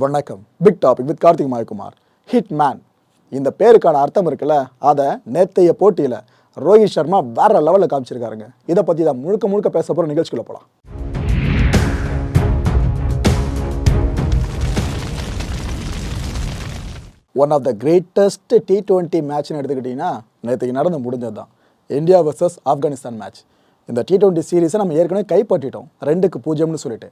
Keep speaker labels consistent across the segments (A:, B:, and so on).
A: வணக்கம். Big topic with Karthik Mayakumar. Hit man இந்த பேருக்கான அர்த்தம் இருக்குல்ல அதை நேத்தைய போட்டியில் ரோஹித் சர்மா வேற லெவலில் காமிச்சிருக்காருங்க. இதை பற்றி தான் முழுக்க முழுக்க பேச போகிற நிகழ்ச்சிக்குள்ள போகலாம் one of the greatest T twenty மேட்ச்னு எடுத்துக்கிட்டிங்கன்னா நேற்றுக்கு நடந்து முடிஞ்சது தான் இந்தியா வர்சஸ் ஆப்கானிஸ்தான் மேட்ச் இந்த டி டுவெண்ட்டி சீரீஸை நம்ம ஏற்கனவே கைப்பற்றிட்டோம். ரெண்டுக்கு பூஜ்ஜியம்னு சொல்லிட்டு.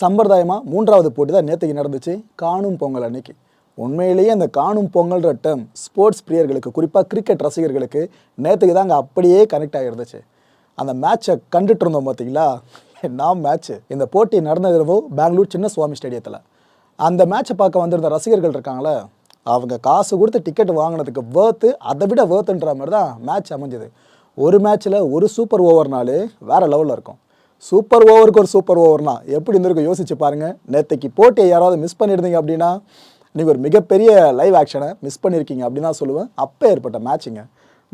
A: சம்பிரதாயமாக மூன்றாவது போட்டி தான் நேற்றுக்கு நடந்துச்சு. காணும் பொங்கல் அன்னைக்கு. உண்மையிலேயே அந்த காணும் பொங்கல்ன்ற டேர்ம் ஸ்போர்ட்ஸ் பிரியர்களுக்கு குறிப்பாக கிரிக்கெட் ரசிகர்களுக்கு நேற்றுக்கு தான் அங்கே அப்படியே கனெக்ட் ஆகிருந்துச்சு அந்த மேட்சை கண்டுட்டு இருந்தோம் பார்த்தீங்களா நான் மேட்ச்சு இந்த போட்டி நடந்ததுவோ பெங்களூர் சின்ன சுவாமி ஸ்டேடியத்தில் அந்த மேட்சை பார்க்க வந்திருந்த ரசிகர்கள் இருக்காங்களே அவங்க காசு கொடுத்து டிக்கெட் வாங்கினதுக்கு வேர்த்து அதை விட வேர்த்துன்ற மாதிரி தான் மேட்ச் அமைஞ்சது. ஒரு மேட்ச்சில் ஒரு சூப்பர் ஓவர்னாலே வேறு லெவலில் இருக்கும். சூப்பர் ஓவருக்கு ஒரு சூப்பர் ஓவர்னா எப்படி இருந்திருக்கும்? யோசிச்சு பாருங்கள் நேற்றுக்கு போட்டியை யாராவது மிஸ் பண்ணியிருந்தீங்க அப்படின்னா நீங்கள் ஒரு மிகப்பெரிய லைவ் ஆக்ஷனை மிஸ் பண்ணியிருக்கீங்க அப்படின்னு தான் சொல்லுவேன். அப்போ ஏற்பட்ட மேட்சுங்க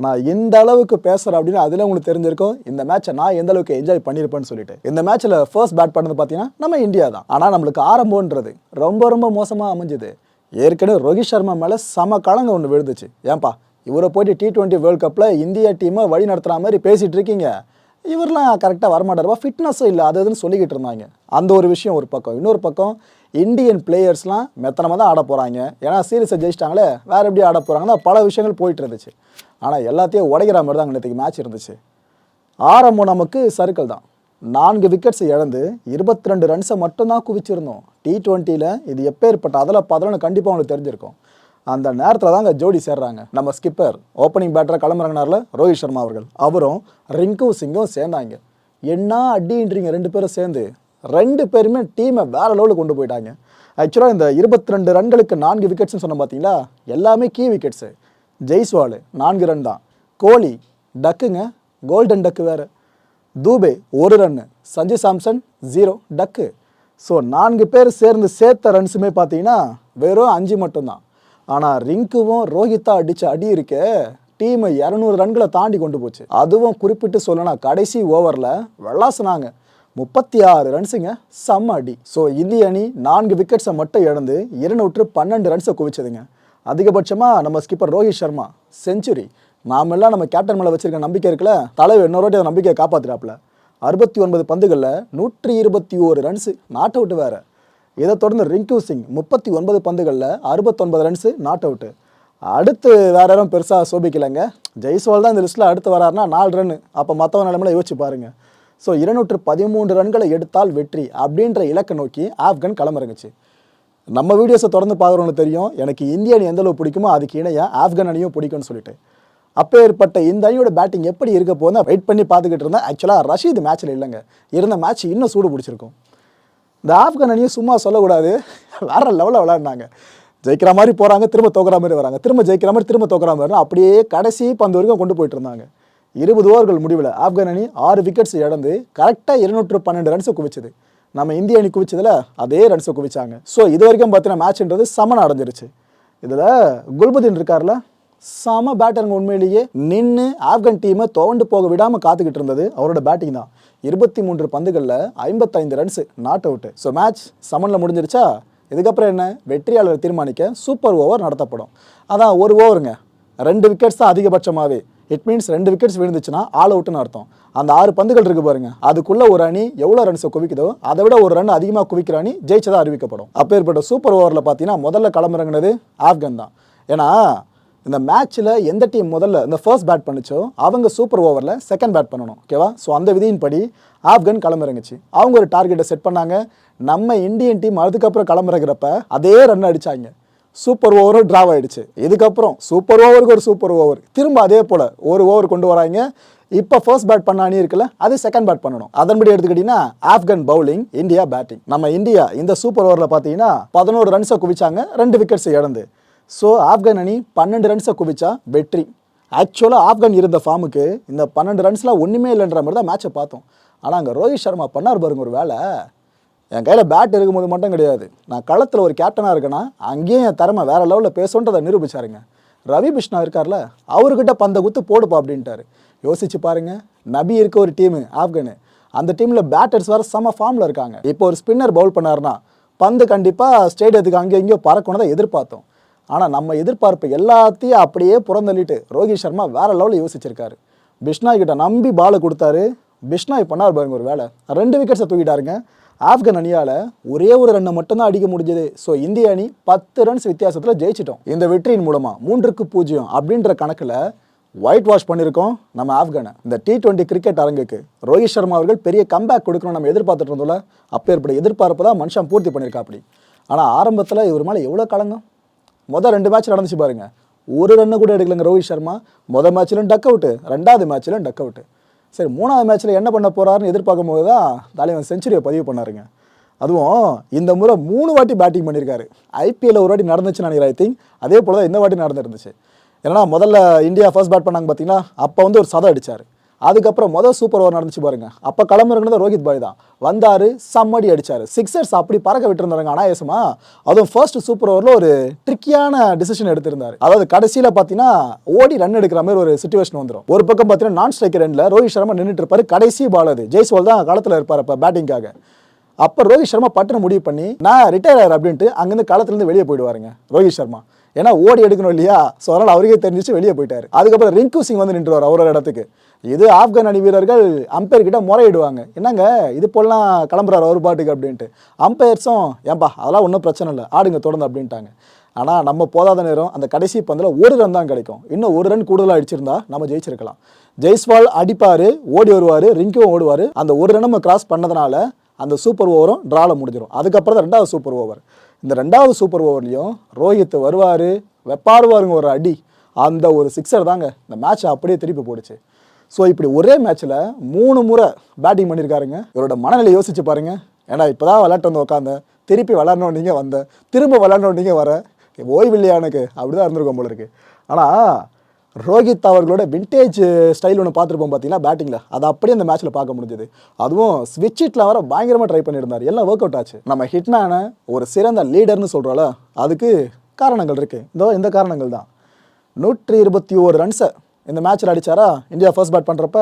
A: நான் எந்த அளவுக்கு பேசுகிறேன் அப்படின்னு அதில் உங்களுக்கு தெரிஞ்சிருக்கும். இந்த மேட்சை நான் எந்த அளவுக்கு என்ஜாய் பண்ணியிருப்பேன்னு சொல்லிட்டு. இந்த மேட்ச்சில் ஃபர்ஸ்ட் பேட் பண்ணது பார்த்தீங்கன்னா நம்ம இந்தியா தான். ஆனால் நம்மளுக்கு ஆரம்பம்ன்றது ரொம்ப ரொம்ப மோசமாக அமைஞ்சுது. ஏற்கனவே ரோஹித் சர்மா மேலே சம கலங்க ஒன்று விழுந்துச்சு. ஏன்பா இவரை போயிட்டு டி ட்வெண்ட்டி வேர்ல்ட் கப்பில் இந்தியா டீமை வழி நடத்துகிற மாதிரி பேசிகிட்டு இருக்கீங்க. இவரெலாம் கரெக்டாக வரமாட்டாருப்பா ஃபிட்னஸும் இல்லை அது இதுன்னு சொல்லிக்கிட்டு இருந்தாங்க. அந்த ஒரு விஷயம் ஒரு பக்கம். இன்னொரு பக்கம் இந்தியன் பிளேயர்ஸ்லாம் மெத்தனமாக தான் ஆட போகிறாங்க ஏன்னா சீரியஸை ஜெயிச்சிட்டாங்களே வேறு எப்படி ஆட போகிறாங்கன்னா பல விஷயங்கள் போயிட்டு இருந்துச்சு. ஆனால் எல்லாத்தையும் உடைக்கிற மாதிரி தான் நேற்றுக்கு மேட்ச் இருந்துச்சு. ஆரம்பம் நமக்கு சர்க்கிள் தான். நான்கு விக்கெட்ஸ் இழந்து இருபத்தி ரெண்டு ரன்ஸை மட்டும்தான் குவிச்சிருந்தோம். டி டுவெண்ட்டியில் இது எப்பேற்பட்ட அதில் பதினொன்று கண்டிப்பாக அவங்களுக்கு தெரிஞ்சிருக்கும். அந்த நேரத்தில் தான் அங்கே ஜோடி சேர்றாங்க. நம்ம ஸ்கிப்பர் ஓப்பனிங் பேட்டராக கிளம்புறங்கனால ரோஹித் சர்மா அவர்கள். அவரும் ரிங்கு சிங்கும் சேர்ந்தாங்க. என்ன அடின்றீங்க ரெண்டு பேரும் சேர்ந்து. ரெண்டு பேருமே டீமை வேற லெவலில் கொண்டு போயிட்டாங்க. ஆக்சுவலாக இந்த இருபத்தி ரெண்டு ரன்களுக்கு நான்கு விக்கெட்ஸ்னு சொன்னோம் பார்த்தீங்களா எல்லாமே கீ விக்கெட்ஸு ஜெய்ஸ்வால் நான்கு ரன் தான். கோலி டக்குங்க கோல்டன் டக்கு வேறு. தூபே ஒரு run Sanju Samson zero duck so நான்கு பேர் சேர்ந்து சேர்த்த ரன்ஸுமே பார்த்தீங்கன்னா வெறும் அஞ்சு மட்டும்தான். ஆனால் ரிங்குவும் ரோஹித்தா அடித்த அடி இருக்கே டீமை இரநூறு ரன்களை தாண்டி கொண்டு போச்சு. அதுவும் குறிப்பிட்டு சொல்லணும் கடைசி ஓவரில் வெள்ளாசுனாங்க முப்பத்தி ஆறு ரன்ஸுங்க செம்ம அடி. ஸோ இந்திய அணி நான்கு விக்கெட்ஸை மட்டும் இழந்து இருநூற்று பன்னெண்டு ரன்ஸை குவிச்சதுங்க. அதிகபட்சமாக நம்ம ஸ்கிப்பர் ரோஹித் சர்மா செஞ்சுரி நாமெல்லாம் நம்ம கேப்டன் மேலே வச்சிருக்க நம்பிக்கை இருக்குல்ல தலைவர் இன்னொரு வாட்டி அந்த நம்பிக்கையை காப்பாத்துறாப்புல. அறுபத்தி ஒன்பது பந்துகளில் நூற்றி இருபத்தி ஓரு ரன்ஸு நாட் அவுட் வேறு. இதை தொடர்ந்து ரிங்கு சிங் முப்பத்தி ஒன்பது பந்துகளில் அறுபத்தொன்பது ரன்ஸு நாட் அவுட்டு அடுத்து வேற யாரும் பெருசாக சோபிக்கலைங்க. ஜெய்ஸ்வால் தான் இந்த லிஸ்ட்டில் அடுத்து வராருன்னா நாலு ரன் அப்போ மற்றவங்க நிலமையில யோசிச்சு பாருங்கள் ஸோ இருநூற்று பதிமூன்று ரன்களை எடுத்தால் வெற்றி அப்படின்ற இலக்கை நோக்கி ஆப்கன் களமிறங்குச்சு நம்ம வீடியோஸை தொடர்ந்து பார்க்குறவங்களுக்கு தெரியும். எனக்கு இந்திய அணி எந்த அளவு பிடிக்குமோ அதுக்கு இணையாக ஆப்கன் அணியும் பிடிக்கும்னு சொல்லிட்டு. அப்போ ஏற்பட்ட இந்த அணியோட பேட்டிங் எப்படி இருக்க போகுது வெயிட் பண்ணி பார்த்துக்கிட்டு இருந்தேன். ஆக்சுவலாக ரஷீத் மேட்ச்சில் இல்லைங்க. இருந்த மேட்ச் இன்னும் சூடு பிடிச்சிருக்கும். இந்த ஆப்கான் அணியை சும்மா சொல்லக்கூடாது. வேற லெவலில் விளையாடினாங்க. ஜெயிக்கிற மாதிரி போகிறாங்க திரும்ப தோக்குற மாதிரி வராங்க. திரும்ப ஜெயிக்கிற மாதிரி திரும்ப தோக்குற மாதிரி அப்படியே கடைசி பந்து வரைக்கும் கொண்டு போயிட்டு இருந்தாங்க. இருபது ஓவர்கள் முடிவில் ஆப்கான் அணி ஆறு விக்கெட்ஸ் இழந்து கரெக்டாக இருநூற்று பன்னெண்டு ரன்ஸை குவிச்சது. நம்ம இந்திய அணி குவிச்சதில் அதே ரன்ஸை குவிச்சாங்க. ஸோ இது வரைக்கும் பார்த்தீங்கன்னா மேட்ச்ன்றது சமன் அடைஞ்சிருச்சு. இதில் குல்புதீன் இருக்கார்ல? செம பேட்டருங்க உண்மையிலேயே நின்று ஆப்கன் டீமை துவண்டு போக விடாமல் காத்துக்கிட்டு இருந்தது அவரோட பேட்டிங் தான். இருபத்தி மூன்று பந்துகளில் ஐம்பத்தைந்து runs not out so match சமனில் முடிஞ்சிருச்சா? இதுக்கப்புறம் என்ன? வெற்றியாளர் தீர்மானிக்க சூப்பர் ஓவர் நடத்தப்படும். அதான் ஒரு ஓவருங்க ரெண்டு விக்கெட்ஸ் தான் அதிகபட்சமாகவே இட் மீன்ஸ் ரெண்டு விக்கெட்ஸ் விழுந்துச்சுன்னா ஆல் அவுட்னு அர்த்தம். அந்த ஆறு பந்துகள் இருக்கு பாருங்க. அதுக்குள்ள ஒரு அணி எவ்வளோ ரன்ஸை குவிக்குதோ அதை விட ஒரு ரன் அதிகமாக குவிக்கிற அணி ஜெயிச்சதாக அறிவிக்கப்படும். அப்பேற்பட்ட சூப்பர் ஓவரில் பார்த்தீங்கன்னா முதல்ல களமிறங்கினது ஆப்கன் தான். ஏன்னா இந்த மேட்ச்சில் எந்த டீம் முதல்ல இந்த ஃபர்ஸ்ட் பேட் பண்ணுச்சோ அவங்க சூப்பர் ஓவரில் செகண்ட் பேட் பண்ணணும் ஓகேவா ஸோ அந்த விதியின்படி ஆப்கன் களமிறங்குச்சு. அவங்க ஒரு டார்கெட்டை செட் பண்ணாங்க. நம்ம இந்தியன் டீம் அதுக்கப்புறம் களமிறங்குறப்ப அதே ரன் அடிச்சாங்க. சூப்பர் ஓவரும் ட்ரா ஆகிடுச்சு இதுக்கப்புறம் சூப்பர் ஓவருக்கு ஒரு சூப்பர் ஓவர் திரும்ப அதே போல் ஒரு ஓவர் கொண்டு வராங்க. இப்போ ஃபர்ஸ்ட் பேட் பண்ண அணி இருக்குல்ல அது செகண்ட் பேட் பண்ணணும். அதன்படி எடுத்துக்கிட்டிங்கன்னா ஆப்கன் பவுலிங் இந்தியா பேட்டிங் நம்ம இந்தியா இந்த சூப்பர் ஓவரில் பார்த்தீங்கன்னா பதினோரு ரன்ஸை குவிச்சாங்க ரெண்டு விக்கெட்ஸ் இழந்து. ஸோ ஆப்கான் அணி பன்னெண்டு ரன்ஸை குவிச்சா வெற்றி. ஆக்சுவலாக ஆப்கான் இருந்த ஃபார்முக்கு இந்த பன்னெண்டு ரன்ஸ்லாம் ஒன்றுமே இல்லைன்ற மாதிரி தான் மேட்சை பார்த்தோம். ஆனால் அங்கே ரோஹித் சர்மா பண்ணார் பாருங்க ஒரு வேலை என் கையில் பேட் இருக்கும்போது மட்டும் கிடையாது. நான் களத்தில் ஒரு கேப்டனாக இருக்கேன்னா அங்கேயும் என் திறமை வேற லெவலில் பேசுன்றதை நிரூபிச்சாருங்க. ரவி பிஷ்ணா இருக்கார்ல அவர்கிட்ட பந்த குத்து போடுப்பா அப்படின்ட்டாரு. யோசிச்சு பாருங்க நபி இருக்க ஒரு டீமு ஆப்கனு அந்த டீமில் பேட்டர்ஸ் வேறு செம ஃபார்மில் இருக்காங்க. இப்போ ஒரு ஸ்பின்னர் பவுல் பண்ணாருன்னா பந்து கண்டிப்பாக ஸ்டேடியத்துக்கு அங்கே இங்கேயோ பறக்கணும் தான் எதிர்பார்த்தோம். ஆனால் நம்ம எதிர்பார்ப்பு எல்லாத்தையும் அப்படியே புறந்தள்ளிட்டு ரோஹித் சர்மா வேற லெவலில் யோசிச்சிருக்காரு. பிஷ்னாய் கிட்ட நம்பி பாலை கொடுத்தாரு. பிஷ்னாய் பண்ணார் பாருங்க ஒரு வேலை ரெண்டு விக்கெட்ஸை தூக்கிட்டாருங்க. ஆப்கன் அணியால் ஒரே ஒரு ரன்னை மட்டும்தான் அடிக்க முடிஞ்சது. ஸோ இந்திய அணி பத்து ரன்ஸ் வித்தியாசத்தில் ஜெயிச்சிட்டோம். இந்த வெற்றியின் மூலமாக மூன்றுக்கு பூஜ்ஜியம் அப்படின்ற கணக்கில் ஒயிட் வாஷ் பண்ணியிருக்கோம் நம்ம ஆப்கானை. இந்த டி டுவெண்ட்டி கிரிக்கெட் அரங்குக்கு ரோஹித் சர்மா அவர்கள் பெரிய கம்பேக் கொடுக்கணும் நம்ம எதிர்பார்த்துட்டு இருந்தோம்ல ஏற்பட எதிர்பார்ப்பு தான் மனுஷன் பூர்த்தி பண்ணியிருக்காப்படி ஆனால் ஆரம்பத்தில் இவர் மேலே எவ்வளோ கலங்கம் மொதல் ரெண்டு மேட்ச் நடந்துச்சு பாருங்க. ஒரு ரன்னு கூட எடுக்கலங்க ரோஹித் சர்மா. மொதல் மேட்ச்லையும் டக் அவுட்டு ரெண்டாவது மேட்ச்லையும் டக் அவுட்டு சரி மூணாவது மேட்ச்சில் என்ன பண்ண போகிறாருன்னு எதிர்பார்க்கும் போது தான் தலைவன் செஞ்சுரியை பதிவு பண்ணாருங்க. அதுவும் இந்த முறை மூணு வாட்டி பேட்டிங் பண்ணியிருக்காரு ஐபிஎல்ல ஒரு வாட்டி நடந்துச்சுன்னு நினைக்கிறேன் ஐ திங்க் அதே போல் தான் இந்த வாட்டி நடந்துருந்துச்சு. ஏன்னா முதல்ல இந்தியா ஃபர்ஸ்ட் பேட் பண்ணாங்க பார்த்தீங்கன்னா அப்போ வந்து ஒரு சதம் அடிச்சார். அதுக்கப்புறம் மொதல் சூப்பர் ஓவர் நடந்துச்சு பாருங்க. அப்போ கிளம்புறது ரோஹித் பாய் தான். வந்தாரு சம்மடி அடிச்சாரு. சிக்ஸர்ஸ் அப்படி பறக்க விட்டுருந்தாருங்க அனாயசமா. அதுவும் ஃபர்ஸ்ட் சூப்பர் ஓவரில் ஒரு ட்ரிக்கியான டிசிஷன் எடுத்திருந்தாரு. அதாவது கடைசியில் பார்த்தீங்கன்னா ஓடி ரன் எடுக்கிற மாதிரி ஒரு சுச்சுவேஷன் வந்துடும் ஒரு பக்கம் பார்த்தீங்கன்னா நான் ஸ்ட்ரைக்கர் ரெண்டில் ரோஹித் சர்மா நின்றுட்டு இருப்பாரு. கடைசி பால் அது. ஜெய்ஸ்வால் தான் களத்தில் இருப்பார் இப்போ பேட்டிங்காக அப்போ ரோஹித் சர்மா பட்டுன்னு முடிவு பண்ணி நான் ரிட்டையர் ஆகிறேன் அப்படின்ட்டு அங்கேருந்து களத்துலேருந்து வெளியே போயிடுவாருங்க ரோஹித் சர்மா. ஏன்னா ஓடி எடுக்கணும் இல்லையா? ஸோ அதனால் அவருக்கே தெரிஞ்சிச்சு வெளியே போயிட்டார். அதுக்கப்புறம் ரிங்கு சிங் வந்து நின்றுவார் அவரோட இடத்துக்கு. இது ஆப்கான் அணி வீரர்கள் அம்பையர் கிட்ட முறையிடுவாங்க. என்னங்க இது போலாம் கிளம்புறாரு அவர் பாட்டுக்கு அப்படின்ட்டு. அம்பையர்ஸும் ஏன்பா அதெல்லாம் ஒன்றும் பிரச்சனை இல்லை ஆடுங்க தொடர்ந்து அப்படின்ட்டாங்க. ஆனால் நம்ம போதாத நேரம் அந்த கடைசி பந்தில் ஒரு ரன் தான் கிடைக்கும். இன்னும் ஒரு ரன் கூடுதலாக அடிச்சிருந்தா நம்ம ஜெயிச்சிருக்கலாம். ஜெய்ஸ்வால் அடிப்பார் ஓடி வருவார் ரிங்கும் ஓடுவார். அந்த ஒரு ரன் நம்ம கிராஸ் பண்ணதுனால அந்த சூப்பர் ஓவரும் ட்ராவில் முடிஞ்சிடும் அதுக்கப்புறம் தான் ரெண்டாவது சூப்பர் ஓவர் இந்த ரெண்டாவது சூப்பர் ஓவர்லையும் ரோஹித் வருவார் வெப்பாடுவாருங்க ஒரு அடி அந்த ஒரு சிக்ஸர் தாங்க இந்த மேட்ச் அப்படியே திருப்பி போடுச்சு. ஸோ இப்படி ஒரே மேட்ச்சில் மூணு முறை பேட்டிங் பண்ணியிருக்காருங்க இவரோட மனநிலை யோசிச்சு பாருங்க. ஏன்னா இப்போ தான் விளையாட்டு வந்து உட்காந்தேன் திருப்பி விளாட்ணும் நீங்கள் வந்தேன் திரும்ப விளாட்ணும் நீங்கள் வர ஓய்வில்லையா எனக்கு? அப்படி தான் இருந்திருக்கும் போல இருக்குது ஆனால் ரோஹித் அவர்களோட விண்டேஜ் ஸ்டைல் ஒன்று பார்த்துருப்போம் பார்த்தீங்கன்னா பேட்டிங்கில் அது அப்படியே அந்த மேட்ச்சில் பார்க்க முடிஞ்சது. அதுவும் ஸ்விட்ச் வர பயங்கரமாக ட்ரை பண்ணியிருந்தார். எல்லாம் ஒர்க் அவுட் ஆச்சு. நம்ம ஹிட்னான ஒரு சிறந்த லீடர்னு சொல்கிறோம்ல அதுக்கு காரணங்கள் இருக்குது இதோ இந்த காரணங்கள் தான். நூற்றி இருபத்தி ஓரு ரன்ஸை இந்த மேட்ச்சில் அடித்தாரா இந்தியா ஃபர்ஸ்ட் பேட் பண்ணுறப்ப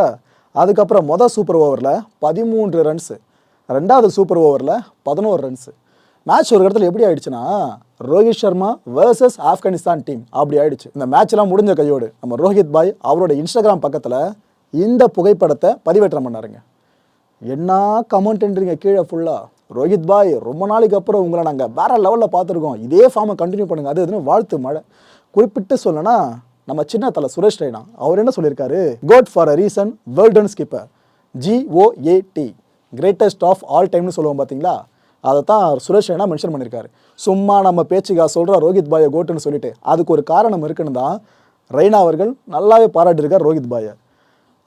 A: அதுக்கப்புறம் மொதல் சூப்பர் ஓவரில் பதிமூன்று ரன்ஸு ரெண்டாவது சூப்பர் ஓவரில் பதினோரு ரன்ஸு மேட்ச் ஒரு இடத்துல எப்படி ஆயிடுச்சுன்னா ரோஹித் சர்மா வேர்சஸ் ஆப்கானிஸ்தான் டீம் அப்படி ஆயிடுச்சு. இந்த மேட்ச்லாம் முடிஞ்ச கையோடு நம்ம ரோஹித் பாய் அவரோட இன்ஸ்டாகிராம் பக்கத்தில் இந்த புகைப்படத்தை பதிவேற்றம் பண்ணாருங்க. என்ன கமெண்ட்ன்றீங்க கீழே ஃபுல்லாக ரோஹித் பாய் ரொம்ப நாளைக்கு அப்புறம் உங்களை நாங்கள் வேற லெவலில் பார்த்துருக்கோம். இதே ஃபார்மை கண்டினியூ பண்ணுங்கள் அது எதுன்னு வாழ்த்து மழை. குறிப்பிட்டு சொல்லனா நம்ம சின்ன தலை சுரேஷ் ரெய்னா அவர் என்ன சொல்லியிருக்காரு? GOAT for a reason வேர்ல்டன் skipper G O A T greatest of all டைம்னு சொல்லுவோம் பார்த்தீங்களா அதை தான் சுரேஷ் ரெய்னா மென்ஷன் பண்ணியிருக்காரு. சும்மா நம்ம பேச்சுக்கா சொல்கிற ரோஹித் பாயை கோட்டுன்னு சொல்லிட்டு அதுக்கு ஒரு காரணம் இருக்குன்னு தான் ரெய்னா அவர்கள் நல்லாவே பாராட்டியிருக்கார் ரோஹித் பாயை.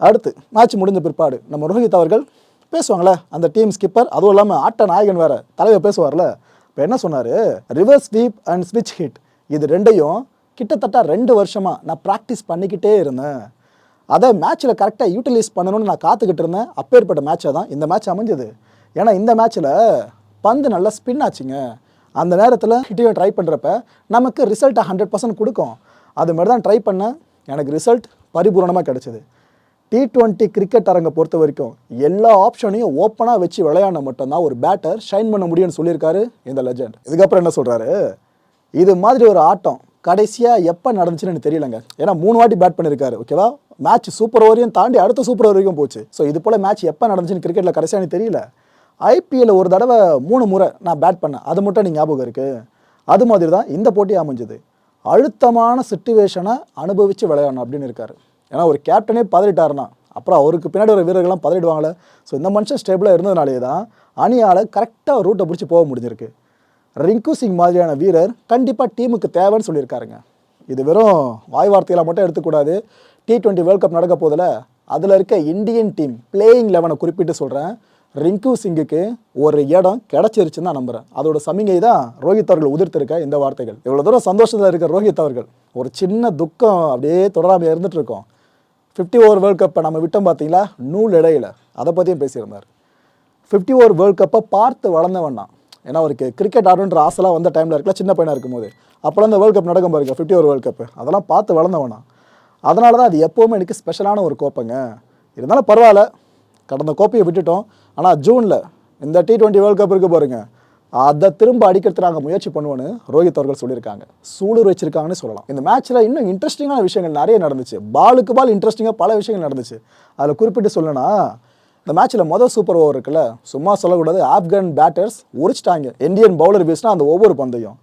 A: அடுத்து மேட்ச் முடிஞ்ச பிற்பாடு நம்ம ரோஹித் அவர்கள் பேசுவாங்களே அந்த டீம் ஸ்கிப்பர் அதுவும் இல்லாமல் ஆட்ட நாயகன் வேற தலைவர் பேசுவார்ல. இப்போ என்ன சொன்னார்? ரிவர்ஸ் ஸ்வீப் அண்ட் ஸ்விட்ச் ஹிட் இது ரெண்டையும் கிட்டத்தட்ட ரெண்டு வருஷமாக நான் ப்ராக்டிஸ் பண்ணிக்கிட்டே இருந்தேன். அதை மேட்ச்சில் கரெக்டாக யூட்டிலைஸ் பண்ணணும்னு நான் காத்துக்கிட்டு இருந்தேன். அப்பேற்பட்ட மேட்சாக தான் இந்த மேட்ச் அமைஞ்சது. ஏன்னா இந்த மேட்ச்சில் பந்து நல்லா ஸ்பின் ஆச்சுங்க. அந்த நேரத்தில் ஹிட்டையும் ட்ரை பண்ணுறப்ப நமக்கு ரிசல்ட்டை ஹண்ட்ரட் பர்சன்ட் கொடுக்கும். அது மாதிரி தான் ட்ரை பண்ணேன் எனக்கு ரிசல்ட் பரிபூரணமாக கிடச்சிது. டி டுவெண்ட்டி கிரிக்கெட் அரங்கை பொறுத்த வரைக்கும் எல்லா ஆப்ஷனையும் ஓப்பனாக வச்சு விளையாட மட்டும்தான் ஒரு பேட்டர் ஷைன் பண்ண முடியும்னு சொல்லியிருக்காரு இந்த லெஜண்ட் இதுக்கப்புறம் என்ன சொல்கிறாரு இது மாதிரி ஒரு ஆட்டம் கடைசியாக எப்போ நடந்துச்சுன்னு எனக்கு தெரியலங்க. ஏன்னா மூணு வாட்டி பேட் பண்ணியிருக்காரு ஓகேவா மேட்ச் சூப்பர் ஓவரையும் தாண்டி அடுத்த சூப்பர் ஓவர் வரைக்கும் போச்சு. ஸோ இது போல் மேட்ச் எப்போ நடந்துச்சுன்னு கிரிக்கெட்டில் கடைசியாக எனக்கு தெரியல. ஐபிஎல்ல ஒரு தடவை மூணு முறை நான் பேட் பண்ணேன். அது மட்டும் நீங்கள் ஞாபகம் இருக்குது அது மாதிரி தான் இந்த போட்டி அமைஞ்சது. அழுத்தமான சுச்சுவேஷனை அனுபவித்து விளையாடணும் அப்படின்னு இருக்காரு. ஏன்னா ஒரு கேப்டனே பதறிட்டாருன்னா அப்புறம் அவருக்கு பின்னாடி ஒரு வீரர்கள்லாம் பதறிடுவாங்களே. ஸோ இந்த மனுஷன் ஸ்டேபிளாக இருந்ததுனாலே தான் அணியால் கரெக்டாக ரூட்டை பிடிச்சி போக முடிஞ்சிருக்கு. ரிங்கு சிங் மாதிரியான வீரர் கண்டிப்பாக டீமுக்கு தேவைன்னு சொல்லியிருக்காருங்க. இது வெறும் வாய் வார்த்தையெல்லாம் மட்டும் எடுத்துக்கூடாது. டி டுவெண்ட்டி வேர்ல்ட் கப் நடக்க போதில் அதில் இருக்க இந்தியன் டீம் பிளேயிங் லெவனை குறிப்பிட்டு சொல்கிறேன் ரிங்கு சிங்குக்கு ஒரு இடம் கிடச்சிருச்சுன்னு தான் நம்புகிறேன் அதோட சமிகை தான் ரோஹித் அவர்கள் உதிர்த்திருக்க இந்த வார்த்தைகள். இவ்வளோ தூரம் சந்தோஷத்தில் இருக்க ரோஹித் அவர்கள் ஒரு சின்ன துக்கம் அப்படியே தொடராமல் இருந்துட்டு இருக்கோம். ஃபிஃப்டி ஓவர் வேர்ல்ட் கப்பை நம்ம விட்டோம் பார்த்தீங்களா நூல் இடையில. அதை பற்றியும் பேசியிருந்தார். ஃபிஃப்டி ஓவர் வேர்ல்ட் கப்பை பார்த்து வளர்ந்தவன் தான் ஏன்னா அவருக்கு கிரிக்கெட் ஆடுன்ற ஆசைலாம் வந்த டைமில் இருக்கல சின்ன பையனாக இருக்கும்போது. அப்போலாம் அந்த வேர்ல்ட் கப் நடக்கும் பாருங்க ஃபிஃப்டி ஓவர் வேர்ல்ட் கப் அதெல்லாம் பார்த்து வளர்ந்தவனா அதனால தான் அது எப்போவுமே எனக்கு ஸ்பெஷலான ஒரு கோப்பைங்க. இருந்தாலும் பரவாயில்ல. கடந்த கோப்பையை விட்டுட்டோம். ஆனால் ஜூனில் இந்த டி டுவெண்ட்டி வேர்ல்ட் கப் இருக்க போகிறீங்க அதை திரும்ப அடிக்கிறதுக்கு நாங்கள் முயற்சி பண்ணுவோன்னு ரோஹித் அவர்கள் சொல்லியிருக்காங்க. சூளுர் வச்சிருக்காங்கன்னு சொல்லலாம். இந்த மேட்ச்சில் இன்னும் இன்ட்ரெஸ்டிங்கான விஷயங்கள் நிறைய நடந்துச்சு. பாலுக்கு பால் இன்ட்ரெஸ்டிங்காக பல விஷயங்கள் நடந்துச்சு. அதில் குறிப்பிட்டு சொல்லணும்னா இந்த மேட்ச்சில் மொதல் சூப்பர் ஓவர் இருக்குல்ல சும்மா சொல்லக்கூடாது ஆப்கான் பேட்டர்ஸ் உரிச்சிட்டாங்க. இந்தியன் பவுலர் வீசினா அந்த ஒவ்வொரு பந்தயம்.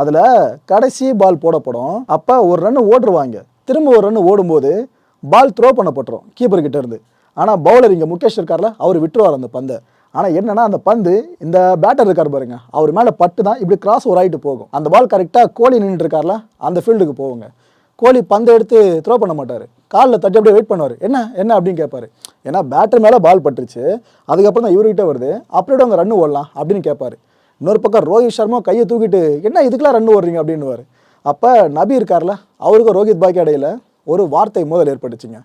A: அதில் கடைசி பால் போடப்படும். அப்போ ஒரு ரன் ஓடுருவாங்க திரும்ப ஒரு ரன் ஓடும்போது பால் த்ரோ பண்ணப்பட்டுரும். கீப்பர்கிட்ட இருந்து. ஆனால் பவுலர் இங்கே முகேஷ் இருக்கார்ல அவர் விட்டுருவார் அந்த பந்தை. ஆனால் என்னன்னா அந்த பந்து இந்த பேட்டர் இருக்கார் பாருங்க அவர் மேலே பட்டு தான் இப்படி கிராஸ் ஒரு ஆகிட்டு போகும். அந்த பால் கரெக்டாக கோலி நின்றுட்டு இருக்கார்ல அந்த ஃபீல்டுக்கு போகுங்க. கோலி பந்தை எடுத்து த்ரோ பண்ண மாட்டார். காலில் தட்டி அப்படியே வெயிட் பண்ணுவார். என்ன என்ன அப்படின்னு கேட்பாரு. ஏன்னா பேட்டர் மேலே பால் பட்டுருச்சு அதுக்கப்புறம் தான் இவர்கிட்ட வருது அப்படியே அவங்க ரன் ஓடலாம் அப்படின்னு கேட்பாரு. இன்னொரு பக்கம் ரோஹித் சர்மா கையை தூக்கிட்டு என்ன இதுக்கெல்லாம் ரன் ஓடுறீங்க? அப்படின்னுவார். அப்போ நபி இருக்கார்ல அவருக்கும் ரோஹித் பாய்க்கு இடையில ஒரு வார்த்தை மோதல் ஏற்பட்டுச்சுங்க.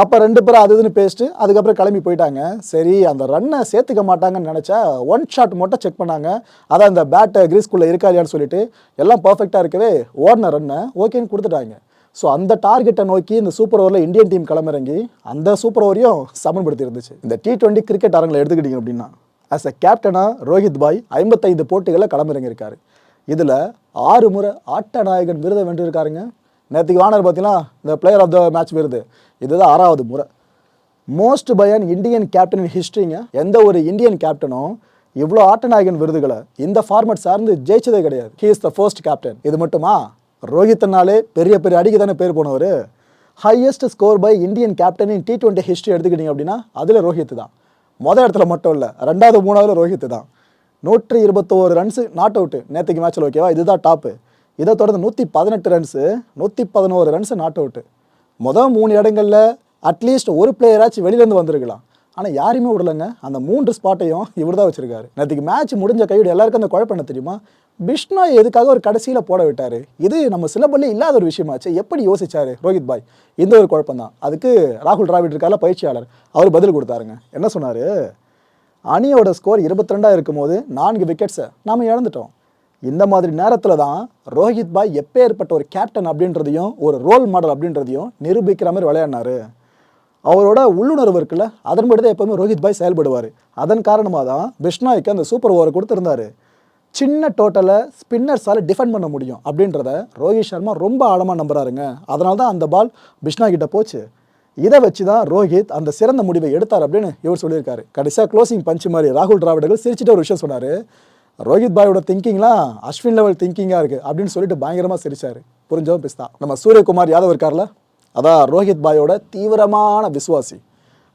A: அப்போ ரெண்டு பேரும் அது இதுன்னு பேசிட்டு அதுக்கப்புறம் கிளம்பி போயிட்டாங்க. சரி அந்த ரன்னை சேர்த்துக்க மாட்டாங்கன்னு நினச்சா ஒன் ஷாட் மட்டும் செக் பண்ணாங்க. அதான் இந்த பேட்டை கிரீஸ்குள்ளே இருக்கா இல்லையான்னு சொல்லிட்டு எல்லாம் பர்ஃபெக்டாக இருக்கவே ஓடின ரன்னை ஓகேன்னு கொடுத்துட்டாங்க. ஸோ அந்த டார்கெட்டை நோக்கி இந்த சூப்பர் ஓவரில் இந்தியன் டீம் களமிறங்கி அந்த சூப்பர் ஓவரையும் சமன்படுத்தி இருந்துச்சு. இந்த டி டுவெண்ட்டி கிரிக்கெட் அரங்கில் எடுத்துக்கிட்டீங்க அப்படின்னா ஆஸ் அ கேப்டனாக ரோஹித் பாய் ஐம்பத்தைந்து போட்டிகளில் களமிறங்கியிருக்காரு. இதில் ஆறு முறை ஆட்ட நாயகன் விருதை வென்றிருக்காருங்க. நேற்றுக்கு வானர் பார்த்தீங்கன்னா இந்த பிளேயர் ஆஃப் த மேட்ச் விருது இதுதான் ஆறாவது முறை. மோஸ்ட் பயான் இந்தியன் கேப்டன் ஹிஸ்ட்ரிங்க எந்த ஒரு இந்தியன் கேப்டனும் இவ்வளோ ஆட்டநாயகன் விருதுகளை இந்த ஃபார்மட் சார்ந்து ஜெயிச்சதே கிடையாது. He is the first captain இது மட்டுமா? ரோஹித்தனாலே பெரிய பெரிய அடிக்கு தானே பேர் போனவர். Highest score by Indian captain in T twenty history எடுத்துக்கிட்டீங்க அப்படின்னா அதில் ரோஹித் தான். மொதல் இடத்துல மட்டும் இல்லை ரெண்டாவது மூணாவது ரோஹித் தான். நூற்றி இருபத்தோரு ரன்ஸு நாட் அவுட்டு நேற்றுக்கு மேட்ச்சில் ஓகேவா இதுதான் டாப்பு இதை தொடர்ந்து நூற்றி பதினெட்டு ரன்ஸு நூற்றி பதினோரு ரன்ஸு நாட் அவுட்டு மொதல் மூணு இடங்களில் அட்லீஸ்ட் ஒரு பிளேயராச்சும் வெளியிலேருந்து வந்திருக்கலாம். ஆனால் யாரையுமே விடலைங்க. அந்த மூன்று ஸ்பாட்டையும் இவர் தான் வச்சுருக்காரு. நேற்றுக்கு மேட்ச் முடிஞ்ச கையோட எல்லாருக்கும் அந்த குழப்பம் என்ன தெரியுமா? பிஷ்ணா எதுக்காக ஒரு கடைசியில் போட விட்டார்? இது நம்ம சிலபல்ல இல்லாத ஒரு விஷயமாச்சு எப்படி யோசிச்சார் ரோஹித் பாய்? இந்த ஒரு குழப்பம் தான். அதுக்கு ராகுல் டிராவிட் இருக்கார்ல பயிற்சியாளர். அவர் பதில் கொடுத்தாருங்க. என்ன சொன்னார்? அணியோட ஸ்கோர் இருபத்தி ரெண்டாக இருக்கும்போது நான்கு விக்கெட்ஸை நாம் இழந்துட்டோம். இந்த மாதிரி நேரத்தில் தான் ரோஹித் பாய் எப்பேற்பட்ட ஒரு கேப்டன் அப்படின்றதையும் ஒரு ரோல் மாடல் அப்படின்றதையும் நிரூபிக்கிற மாதிரி விளையாடினாரு. அவரோட உள்ளுணர்வு இருக்குல்ல அதன்படி தான் எப்போவுமே ரோஹித் பாய் செயல்படுவார். அதன் காரணமாக தான் பிஷ்னாய்க்கு அந்த சூப்பர் ஓவரை கொடுத்துருந்தாரு. சின்ன டோட்டலை ஸ்பின்னர்ஸால் டிஃபெண்ட் பண்ண முடியும் அப்படின்றத ரோஹித் சர்மா ரொம்ப ஆழமாக நம்புறாருங்க. அதனால தான் அந்த பால் பிஷ்னா கிட்ட போச்சு. இதை வச்சு தான் ரோஹித் அந்த சிறந்த முடிவை எடுத்தார் அப்படின்னு இவர் சொல்லியிருக்காரு. கடைசியாக க்ளோசிங் பஞ்சு மாதிரி ராகுல் டிராவிடர்கள் சிரிச்சிட்டு ஒரு விஷயம் சொன்னார். ரோஹித் பாயோட திங்கிங்லாம் அஸ்வின் லெவல் திங்கிங்காக இருக்குது அப்படின்னு சொல்லிட்டு பயங்கரமாக சிரிச்சார். புரிஞ்சவன் பிஸ்தா. நம்ம சூரியகுமார் யாதவ் இருக்கார்ல? அதான் ரோஹித் பாயோட தீவிரமான விசுவாசி.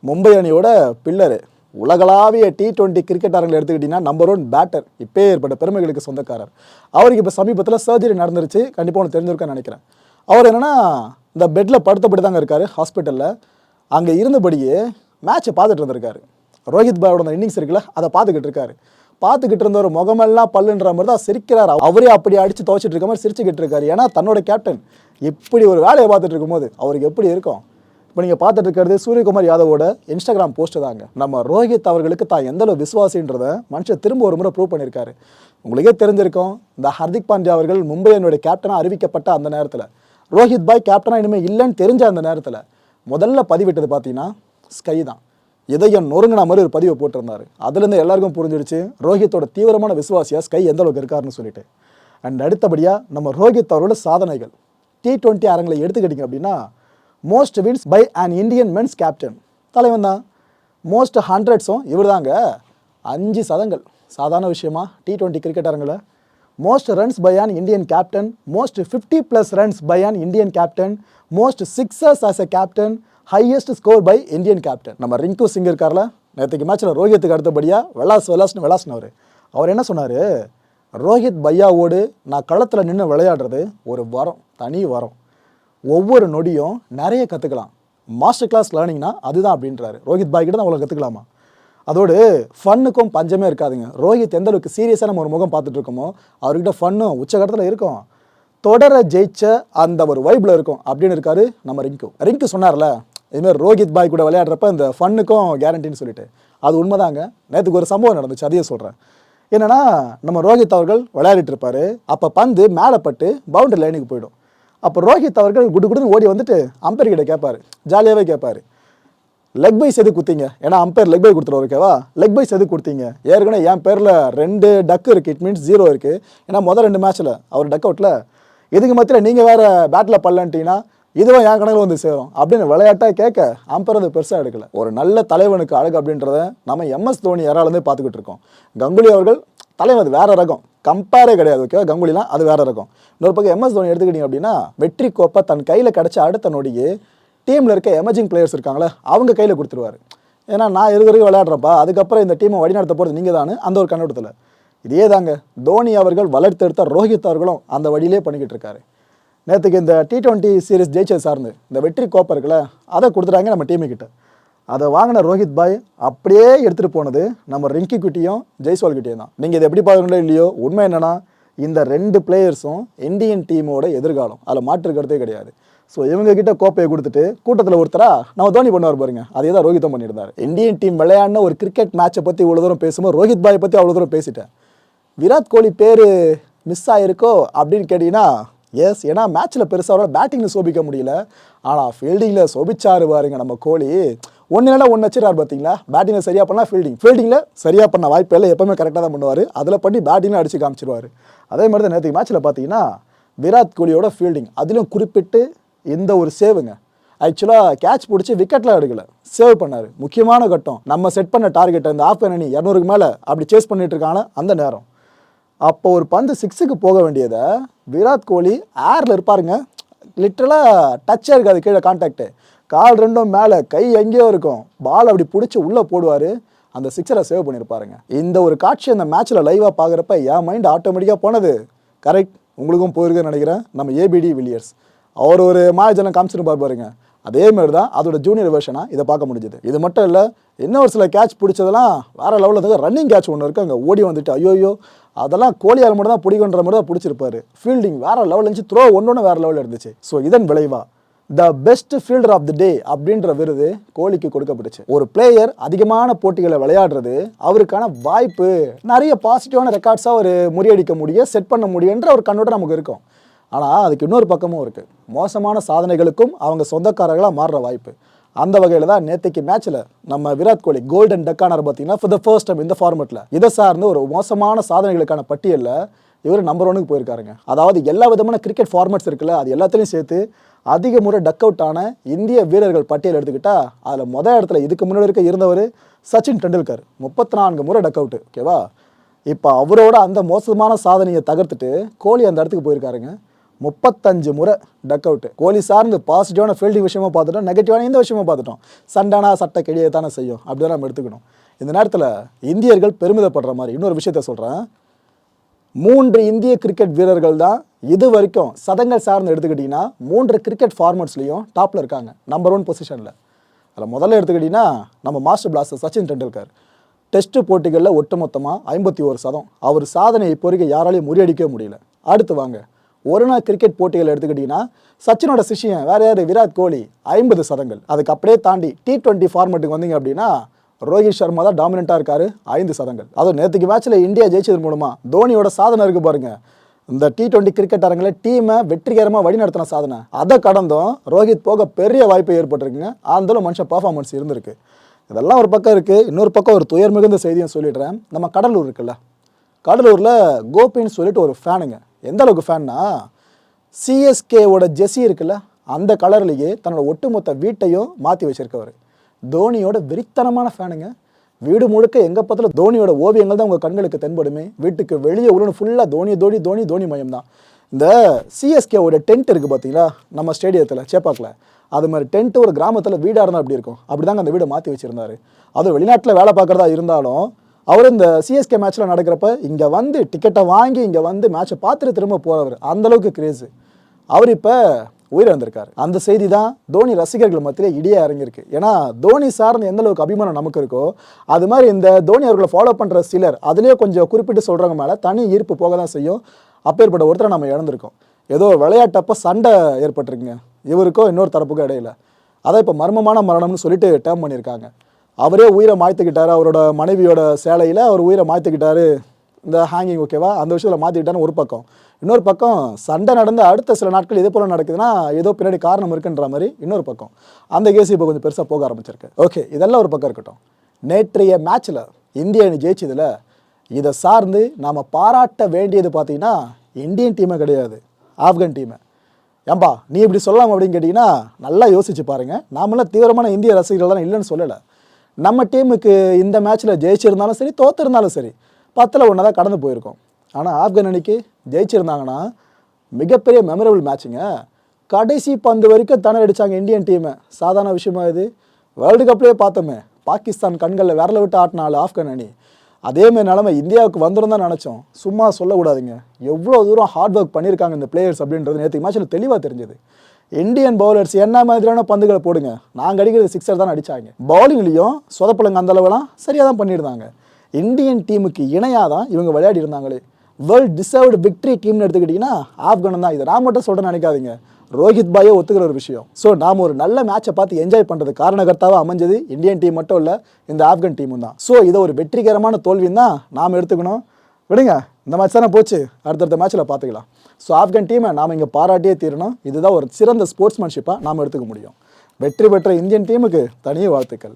A: மும்பை அணியோட பில்லரு. உலகளாவிய டி டுவெண்ட்டி கிரிக்கெட் அரங்கில் எடுத்துக்கிட்டிங்கன்னா நம்பர் ஒன் பேட்டர் இப்போ ஏற்பட்ட பெருமைகளுக்கு சொந்தக்காரர். அவருக்கு இப்போ சமீபத்தில் சர்ஜரி நடந்துருச்சு. கண்டிப்பாக ஒன்று தெரிஞ்சிருக்கேன்னு நினைக்கிறேன். அவர் என்னன்னா இந்த பெட்டில் படுத்தப்படி தாங்க இருக்கார் ஹாஸ்பிட்டலில் அங்கே இருந்தபடியே மேட்ச்சை பார்த்துட்டு இருந்திருக்காரு ரோஹித் பாயோட அந்த இன்னிங்ஸ் இருக்குல்ல அதை பார்த்துக்கிட்டு இருக்காரு. பார்த்துக்கிட்டு இருந்தவர் முகமெல்லாம் பல்லுன்ற மாதிரி தான் சிரிக்கிறார். அவரே அப்படி அடித்து துவச்சிட்டு இருக்க மாதிரி சிரிச்சுக்கிட்டு இருக்காரு. ஏன்னா தன்னோட கேப்டன் இப்படி ஒரு வேலையை பார்த்துட்டு இருக்கும்போது அவருக்கு எப்படி இருக்கும்? இப்போ நீங்கள் பார்த்துட்டு இருக்கிறது சூரியகுமார் யாதவோட இன்ஸ்டாகிராம் போஸ்ட்டு தாங்க. நம்ம ரோஹித் அவர்களுக்கு தான் எந்த அளவு விசுவாசின்றத மனுஷன் திரும்ப ஒரு முறை ப்ரூவ் பண்ணியிருக்காரு. உங்களுக்கே தெரிஞ்சிருக்கும் இந்த ஹர்திக் பாண்டியா அவர்கள் மும்பை என்னுடைய கேப்டனாக அறிவிக்கப்பட்ட அந்த நேரத்தில். ரோஹித் பாய் கேப்டனாக இனிமேல் இல்லைன்னு தெரிஞ்ச அந்த நேரத்தில் முதல்ல பதிவிட்டது பார்த்தீங்கன்னா ஸ்கை தான். இதயம் நொறுங்கின மாதிரி ஒரு பதிவை போட்டிருந்தாரு. அதுலேருந்து எல்லாருக்கும் புரிஞ்சிடுச்சு ரோஹித்தோட தீவிரமான விசுவாசியா ஸ்கை எந்த அளவுக்கு இருக்காருன்னு சொல்லிட்டு. அண்ட் அடுத்தபடியாக நம்ம ரோஹித் அவரோட சாதனைகள். டி டுவெண்ட்டி அரங்களை எடுத்துக்கிட்டிங்க அப்படின்னா most wins by an Indian men's captain தலைவன் தான். மோஸ்ட் ஹண்ட்ரட்ஸும் இவர் தாங்க அஞ்சு சதங்கள். சாதாரண விஷயமா? டி டுவெண்ட்டி கிரிக்கெட் அரங்கில். Most runs by an Indian captain most fifty plus runs by an Indian captain most sixers as a captain highest score by Indian captain நம்ம ரிங்கு சிங் இருக்கார்ல? நேற்றுக்கு மேட்ச்சில் ரோஹித்துக்கு அடுத்தபடியாக வெலாஸ் வெலாஸ்னு வெலாஸ்னவர் அவர் என்ன சொன்னார்? ரோஹித் பையாவோடு நான் களத்தில் நின்று விளையாடுறது ஒரு வரம் தனி வரம். ஒவ்வொரு நொடியும் நிறைய கற்றுக்கலாம் மாஸ்டர் கிளாஸ் லேர்னிங்னா அதுதான் அப்படின்றாரு. ரோஹித் பாய் கிட்ட தான் அவ்வளோ கற்றுக்கலாமா அதோடு ஃபன்னுக்கும் பஞ்சமே இருக்காதுங்க. ரோஹித் எந்த அளவுக்கு சீரியஸாக நம்ம ஒரு முகம் பார்த்துட்டு இருக்கோமோ அவர்கிட்ட ஃபன்னும் உச்சகட்டத்தில் இருக்கும். தொடர ஜெயிச்ச அந்த ஒரு வைப்பில் இருக்கும் அப்படின்னு இருக்காரு நம்ம ரிங்கு. ரிங்கு சொன்னார்ல இதுமாதிரி ரோஹித் பாய் கூட விளையாடுறப்ப இந்த ஃபன்னுக்கும் கேரண்டின்னு சொல்லிட்டு. அது உண்மைதாங்க. நேற்றுக்கு ஒரு சம்பவம் நடந்துச்சு அதையே சொல்கிறேன் என்னென்னா நம்ம ரோஹித் அவர்கள் விளையாடிட்டு இருப்பார். அப்போ பந்து மேலே பட்டு பவுண்டரி லைனுக்கு போயிடும். அப்போ ரோஹித் அவர்கள் குடு குடுன்னு ஓடி வந்துட்டு அம்பேர் கிட்ட கேட்பார். ஜாலியாகவே கேட்பார். லெக் பைஸ் எது கொடுத்தீங்க ஏன்னா அம்பையர் லெக் பை கொடுத்துருவோம் ஓகேவா லெக் பைஸ் எது கொடுத்தீங்க? ஏற்கனவே என் பேரில் ரெண்டு டக்கு இருக்குது இட் மீன்ஸ் ஜீரோ இருக்குது ஏன்னா முதல் ரெண்டு மேட்ச்சில் அவர் டக் அவுட்டில் இதுக்கு மத்தியில் நீங்கள் வேறு பேட்டில் பல்லன்ட்டீங்கன்னா இதுவும் என் கணக்கில் வந்து சேரும். அப்படின்னு விளையாட்டாக கேட்க அம்பரது பெருசாக எடுக்கல. ஒரு நல்ல தலைவனுக்கு அழகு அப்படின்றத நம்ம எம்எஸ் தோனி யாராலேருந்தே பார்த்துக்கிட்டு இருக்கோம். கங்குலி அவர்கள் தலைவன் அது வேறு ரகம். கம்பேரே கிடையாது ஓகேவா கங்குலிலாம் அது வேறு ரகம். இன்னொரு பக்கம் எம்எஸ் தோனி எடுத்துக்கிட்டீங்க அப்படின்னா வெற்றி கோப்பை தன் கையில் கிடச்ச அடுத்த நொடியே டீமில் இருக்க எமர்ஜிங் பிளேயர்ஸ் இருக்காங்களே அவங்க கையில் கொடுத்துருவாரு. ஏன்னா நான் இருக்க வரைக்கும் விளையாடுறப்பா அதுக்கப்புறம் இந்த டீமை வழிநடத்த போகிறது நீங்கள் தானே அந்த ஒரு கண்ணோட்டத்தில். இதே தாங்க தோனி அவர்கள் வளர்த்தெடுத்த ரோஹித் அவர்களும் அந்த வழியிலே பண்ணிக்கிட்டு இருக்காரு. நேற்றுக்கு இந்த டி டுவெண்ட்டி சீரீஸ் ஜெயிச்சது சார்ந்து இந்த வெற்றி கோப்பை இருக்குல்ல அதை கொடுத்துட்டாங்க நம்ம டீமுக்கிட்ட. அதை வாங்கின ரோஹித் பாய் அப்படியே எடுத்துகிட்டு போனது நம்ம ரிங்கி குட்டியும் ஜெய்ஸ்வால் கிட்டேயும் தான். நீங்கள் இதை எப்படி பார்க்கணும் இல்லையோ உண்மை என்னென்னா இந்த ரெண்டு பிளேயர்ஸும் இந்தியன் டீமோட எதிர்காலம். அதில் மாற்று கிடையாது. ஸோ இவங்கக்கிட்ட கோப்பையை கொடுத்துட்டு கூட்டத்தில் ஒருத்தரா நம்ம தோனி பண்ணுவார் பாருங்க. அதே தான் ரோஹித்தும் பண்ணியிருந்தார். இந்தியன் டீம் விளையாடின ஒரு கிரிக்கெட் மேட்சை பற்றி இவ்வளோ தூரம் பேசும்போது ரோஹித் பாயை பற்றி அவ்வளோ தூரம் பேசிட்டேன். விராட் கோலி பேர் மிஸ் ஆகிருக்கோ அப்படின்னு கேட்டிங்கன்னா எஸ் ஏன்னா மேட்ச்சில் பெருசாக அவரால் பேட்டிங்கில் சோபிக்க முடியல. ஆனால் ஃபீல்டிங்கில் சோபிச்சாரு பாருங்க நம்ம கோலி. ஒன்று நாள் ஒன்று வச்சிருக்காரு பார்த்தீங்களா பேட்டிங்கில் சரியாக பண்ணால் ஃபீல்டிங் ஃபீல்டிங்கில் சரியாக பண்ண வாய்ப்பு இல்லை. எப்பவுமே கரெக்டாக தான் பண்ணுவார். அதில் பண்ணி பேட்டிங்கில் அடித்து காமிச்சிருவார். அதே மாதிரி தான் நேற்று மேட்ச்சில் பார்த்தீங்கன்னா விராட் கோலியோட ஃபீல்டிங் அதிலும் குறிப்பிட்டு இந்த ஒரு சேவுங்க ஆக்சுவலாக கேட்ச் பிடிச்சி விக்கெட்லாம் எடுக்கல. சேவ் பண்ணார். முக்கியமான கட்டம். நம்ம செட் பண்ண டார்கெட் அந்த ஆஃப் அணி இரநூறுக்கு மேலே அப்படி சேஸ் பண்ணிட்டு இருக்கான அந்த நேரம். அப்போ ஒரு பந்து சிக்ஸுக்கு போக வேண்டியதை விராட் கோலி ஏரில் இருப்பாருங்க. லிட்டரலாக டச்சே இருக்காது கீழே கான்டாக்டு கால் ரெண்டும் மேலே கை எங்கேயோ இருக்கும். பால் அப்படி பிடிச்சி உள்ளே போடுவார். அந்த சிக்ஸரை சேவ் பண்ணியிருப்பாருங்க. இந்த ஒரு காட்சி அந்த மேட்ச்சில் லைவாக பார்க்குறப்ப என் மைண்ட் ஆட்டோமேட்டிக்காக போனது. கரெக்ட் உங்களுக்கும் போயிருக்குன்னு நினைக்கிறேன். நம்ம ஏபிடி வில்லியர்ஸ். அவர் ஒரு மாயஜனம் காமிச்சிருப்பார் பாருங்க. அதே மாதிரி தான் அதோட ஜூனியர் வெர்ஷனாக இதை பார்க்க முடிஞ்சுது. இது மட்டும் இல்லை இன்னும் ஒரு சில கேட்ச் பிடிச்சதெல்லாம் வேற லெவலில் இருந்தது. ரன்னிங் கேட்ச் ஒன்று இருக்குது அங்கே ஓடி வந்துட்டு ஐயோயோ அதெல்லாம் கோலியால் மட்டும் தான் பிடிக்குன்ற மாதிரி தான் பிடிச்சிருப்பாரு. ஃபீல்டிங் வேற லெவலில் இருந்துச்சு த்ரோ ஒன்று ஒன்று வேறு லெவலில் இருந்துச்சு. ஸோ இதன் விளைவா the best fielder of the day அப்படின்ற விருது கோலிக்கு கொடுக்கப்பட்டுச்சு. ஒரு பிளேயர் அதிகமான போட்டிகளை விளையாடுறது அவருக்கான வாய்ப்பு நிறைய பாசிட்டிவான ரெக்கார்ட்ஸாக அவர் முறியடிக்க முடியும் செட் பண்ண முடியுன்ற ஒரு கண்ணோட்டம் நமக்கு இருக்கும். ஆனால் அதுக்கு இன்னொரு பக்கமும் இருக்குது மோசமான சாதனைகளுக்கும் அவங்க சொந்தக்காரர்களாக மாறுற வாய்ப்பு. அந்த வகையில் தான் நேற்றுக்கு மேட்ச்சில் நம்ம விராட் கோலி கோல்டன் டக்கானர் பார்த்தீங்கன்னா for த ஃபர்ஸ்ட் டைம் இந்த ஃபார்மெட்டில் இதை சார்ந்து ஒரு மோசமான சாதனைகளுக்கான பட்டியலில் இவர் நம்பர் ஒனுக்கு போயிருக்காருங்க. அதாவது எல்லா விதமான கிரிக்கெட் ஃபார்மேட்ஸ் இருக்குல்ல அது எல்லாத்துலேயும் சேர்த்து அதிக முறை டக் அவுட் ஆன இந்திய வீரர்கள் பட்டியல் எடுத்துக்கிட்டால் அதில் மொதல் இடத்துல இதுக்கு முன்னாடி இருக்க இருந்தவர் சச்சின் டெண்டுல்கர். முப்பத்தி நான்கு முறை டக் அவுட்டு ஓகேவா இப்போ அவரோட அந்த மோசமான சாதனையை தகர்த்துட்டு கோலி அந்த இடத்துக்கு போயிருக்காருங்க. முப்பத்தஞ்சு முறை டக் அவுட்டு கோலி சார்ந்து பாசிட்டிவான ஃபீல்டிங் விஷயமா பார்த்துட்டோம் நெகட்டிவான இந்த விஷயமா பார்த்துட்டோம். சண்டானா சட்டை கிழியை தானே செய்யும். அப்படி தான் நம்ம எடுத்துக்கணும். இந்த நேரத்தில் இந்தியர்கள் பெருமிதப்படுற மாதிரி இன்னொரு விஷயத்த சொல்கிறேன் மூன்று இந்திய கிரிக்கெட் வீரர்கள் தான் இது வரைக்கும் சதங்கள் சார்ந்து எடுத்துக்கிட்டிங்கன்னா மூன்று கிரிக்கெட் ஃபார்மட்ஸ்லேயும் டாப்பில் இருக்காங்க. நம்பர் ஒன் பொசிஷனில் அதில் முதல்ல எடுத்துக்கிட்டிங்கன்னா நம்ம master blaster Sachin Tendulkar. Test போட்டிகளில் ஒட்டுமொத்தமாக ஐம்பத்தி ஒரு சதம். அவர் சாதனையை இப்போ வரைக்கும் யாராலையும் முறியடிக்கவே முடியல. அடுத்து வாங்க. ஒரு நாள் கிரிக்கெட் போட்டிகள் எடுத்துக்கிட்டிங்கன்னா சச்சினோட சிஷியன் வேற யார்? விராட் கோலி ஐம்பது சதங்கள். அதுக்கு அப்படியே தாண்டி டி டுவெண்ட்டி ஃபார்மெட்டுக்கு வந்தீங்க அப்படின்னா ரோஹித் சர்மா தான் டாமினண்ட்டாக இருக்காரு ஐந்து சதங்கள். அதுவும் நேற்றுக்கு மேட்ச்சில் இந்தியா ஜெயிச்சது மூலமாக தோனியோட சாதனை இருக்குது பாருங்கள் இந்த டி டுவெண்ட்டி கிரிக்கெட் அரங்கில் டீமை வெற்றிகரமாக வழிநடத்தின சாதனை. அதை கடந்தும் ரோஹித் போக பெரிய வாய்ப்பு ஏற்பட்டிருக்குங்க. அந்த மனுஷன் பர்ஃபார்மன்ஸ் இருந்திருக்கு. இதெல்லாம் ஒரு பக்கம் இருக்குது இன்னொரு பக்கம் ஒரு துயர் மிகுந்த செய்தியும் சொல்லிடுறேன். நம்ம கடலூர் இருக்குல்ல. கடலூரில் கோபின்னு சொல்லிட்டு ஒரு ஃபேனுங்க எந்த அளவுக்கு ஃபேன்னா சிஎஸ்கேவோட ஜெஸ்ஸி இருக்குல்ல அந்த கலர்லேயே தன்னோட ஒட்டுமொத்த வீட்டையும் மாற்றி வச்சுருக்கவர். தோனியோட வெறித்தனமான ஃபேனுங்க வீடு முழுக்க எங்கே பார்த்தாலும் தோனியோட ஓவியங்கள் தான் உங்கள் கண்களுக்கு தென்படுமே. வீட்டுக்கு வெளியே உள்ள ஃபுல்லாக தோனி தோனி தோனி தோனி மயம் தான். இந்த சிஎஸ்கேவோட டென்ட் இருக்குது பார்த்தீங்களா நம்ம ஸ்டேடியத்தில் சேப்பாக்கில். அது மாதிரி டென்ட் ஒரு கிராமத்தில் வீடாக இருந்தால் அப்படி இருக்கும்? அப்படி தாங்க அந்த வீடை மாற்றி வச்சுருந்தாரு. அதுவும் வெளிநாட்டில் வேலை பார்க்குறதா இருந்தாலும் அவர் இந்த சிஎஸ்கே மேட்ச்சில் நடக்கிறப்ப இங்கே வந்து டிக்கெட்டை வாங்கி இங்கே வந்து மேட்ச்சை பார்த்துட்டு திரும்ப போகிறவர் அந்தளவுக்கு கிரேஸு அவர் இப்போ உயிரிழந்திருக்காரு. அந்த செய்தி தான் தோனி ரசிகர்கள் மத்தியிலே இடியே இறங்கியிருக்கு. ஏன்னா தோனி சார்ந்த எந்த அளவுக்கு அபிமானம் நமக்கு இருக்கோ அது மாதிரி இந்த தோனி அவர்களை ஃபாலோ பண்ணுற சிலர் அதுலேயே கொஞ்சம் குறிப்பிட்டு சொல்கிறவங்க மேலே தனி ஈர்ப்பு போக தான் செய்யும். அப்பேற்பட்ட ஒருத்தரை நம்ம இழந்திருக்கோம். ஏதோ விளையாட்டப்போ சண்டை ஏற்பட்டிருக்குங்க. இவருக்கோ இன்னொரு தரப்புக்கும் இடையில. அதை இப்போ மர்மமான மரணம்னு சொல்லிட்டு டேர்ம் பண்ணியிருக்காங்க. அவரே உயிரை மாற்றிக்கிட்டாரு அவரோட மனைவியோட சேலையில் அவர் உயிரை மாற்றிக்கிட்டாரு இந்த ஹேங்கிங் ஓகேவா அந்த விஷயத்தில் மாற்றிக்கிட்டான்னு ஒரு பக்கம். இன்னொரு பக்கம் சண்டை நடந்து அடுத்த சில நாட்கள் இதே போல் நடக்குதுன்னா ஏதோ பின்னாடி காரணம் இருக்குன்ற மாதிரி இன்னொரு பக்கம். அந்த கேஸ் இப்போ கொஞ்சம் பெருசாக போக ஆரம்பிச்சிருக்கு. ஓகே இதெல்லாம் ஒரு பக்கம் இருக்கட்டும். நேற்றைய மேட்ச்சில் இந்திய அணி ஜெயிச்சதில் இதை சார்ந்து நாம் பாராட்ட வேண்டியது பார்த்தீங்கன்னா இந்தியன் டீமை கிடையாது. ஆப்கன் டீமை ஏம்பா நீ இப்படி சொல்லலாம் அப்படின்னு கேட்டிங்கன்னா நல்லா யோசிச்சு பாருங்கள் நாமெல்லாம் தீவிரமான இந்திய ரசிகர்கள் தான் இல்லைன்னு சொல்லலை. நம்ம டீமுக்கு இந்த மேட்ச்சில் ஜெயிச்சிருந்தாலும் சரி தோத்திருந்தாலும் சரி பத்தில் ஒன்று தான் கடந்து போயிருக்கோம். ஆனால் ஆப்கன் அணிக்கு ஜெயிச்சிருந்தாங்கன்னா மிகப்பெரிய மெமரபிள் மேட்சுங்க கடைசி பந்து வரைக்கும் தனல் அடிச்சாங்க இந்தியன் டீமை. சாதாரண விஷயமா இது. வேர்ல்டு கப்லேயே பார்த்தோமே பாகிஸ்தான் கண்களில் விரல விட்டு ஆட்டினாலும் ஆப்கன் அணி. அதே நிலமை இந்தியாவுக்கு வந்துடும் தான் நினச்சோம். சும்மா சொல்லக்கூடாதுங்க. எவ்வளோ தூரம் ஹார்ட் ஒர்க் பண்ணியிருக்காங்க இந்த பிளேயர்ஸ் அப்படின்றது நேற்று மேட்ச்சில் தெளிவாக தெரிஞ்சது. இந்தியன் பவுலர்ஸ் என்ன மாதிரியான பந்துகளை போடுங்க? நாங்கள் அடிக்கிறது சிக்ஸர் தான் அடித்தாங்க பவுலிங்லேயும் சொதப்பலங்க அந்த அளவுலாம் சரியாக தான் பண்ணியிருந்தாங்க. இந்தியன் டீமுக்கு இணையாக தான் இவங்க விளையாடி இருந்தாங்களே. வேர்ல்ட் டிசர்வ்டு விக்ட்ரி டீம்னு எடுத்துக்கிட்டிங்கன்னா ஆப்கானம் தான் இதை. நான் மட்டும் சொல்கிறேன்னு நினைக்காதீங்க. ரோஹித் பாயே ஒத்துக்கிற ஒரு விஷயம். ஸோ நாம் ஒரு நல்ல மேட்சை பார்த்து என்ஜாய் பண்ணுறது காரணகர்த்தாவாக அமைஞ்சது? இந்தியன் டீம் மட்டும் இல்லை இந்த ஆப்கன் டீமும் தான். ஸோ இதை ஒரு வெற்றிகரமான தோல்வின்னு தான் நாம் எடுத்துக்கணும். விடுங்க இந்த மேட்ச் தானே போச்சு. அடுத்தடுத்த மேட்ச்சில் பார்த்துக்கலாம். ஸோ ஆப்கன் டீமை நாம் இங்கே பாராட்டியே தீரணும். இதுதான் ஒரு சிறந்த ஸ்போர்ட்ஸ்மேன்ஷிப்பாக நாம் எடுத்துக்க முடியும். வெற்றி பெற்ற இந்தியன் டீமுக்கு தனிய வாழ்த்துக்கள்.